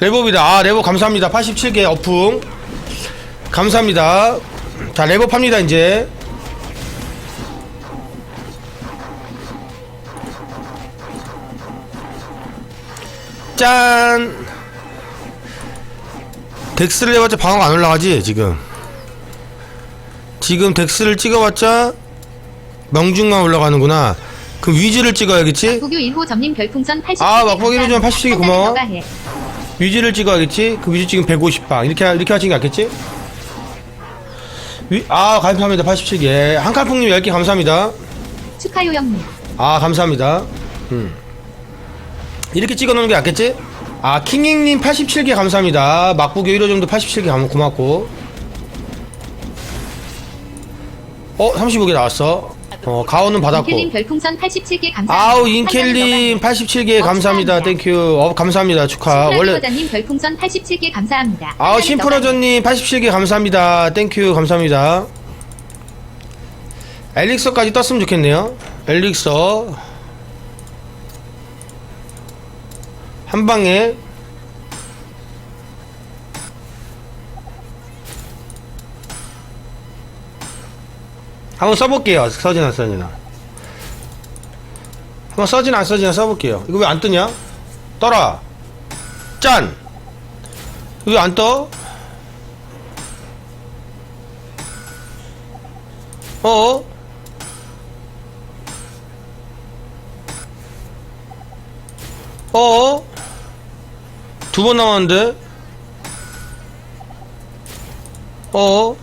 레버입니다. 아, 레버 감사합니다. 87개 어풍. 감사합니다. 자, 레버 팝니다, 이제. 짠! 덱스를 해봤자 방어가 안 올라가지, 지금. 지금 덱스를 찍어봤자 명중만 올라가는구나. 그럼 위즈를 찍어야겠지? 국유 1호 점님 별풍선 80. 아, 막보기 1호 점 80개 고마워. 위즈를 찍어야겠지? 그 위즈 지금 150방. 이렇게, 하- 이렇게 하시는 게 낫겠지? 위, 아, 가입합니다. 87개. 한칼풍님 10개 감사합니다. 축하요 형님. 아, 감사합니다. 음. 이렇게 찍어 놓는 게 낫겠지? 아, 킹잉님 87개 감사합니다. 막부교 1호 정도 87개 감- 고맙고. 어, 35개 나왔어. 어, 가오는 받았고. 인켈님 별풍선 87개 감사합니다. 아우, 인켈님 87개 감사합니다. 땡큐. 어, 감사합니다. 축하. 원래. 원래 님 별풍선 87개 감사합니다. 아우 심프로전님 87개 감사합니다 땡큐 감사합니다 엘릭서까지 떴으면 좋겠네요 엘릭서 한 방에 한번 써볼게요 써지나 써지나 한번 안 써지나 써볼게요 이거 왜 안 뜨냐 떠라 짠왜안 떠? 어? 어? 두번 남았는데? 어?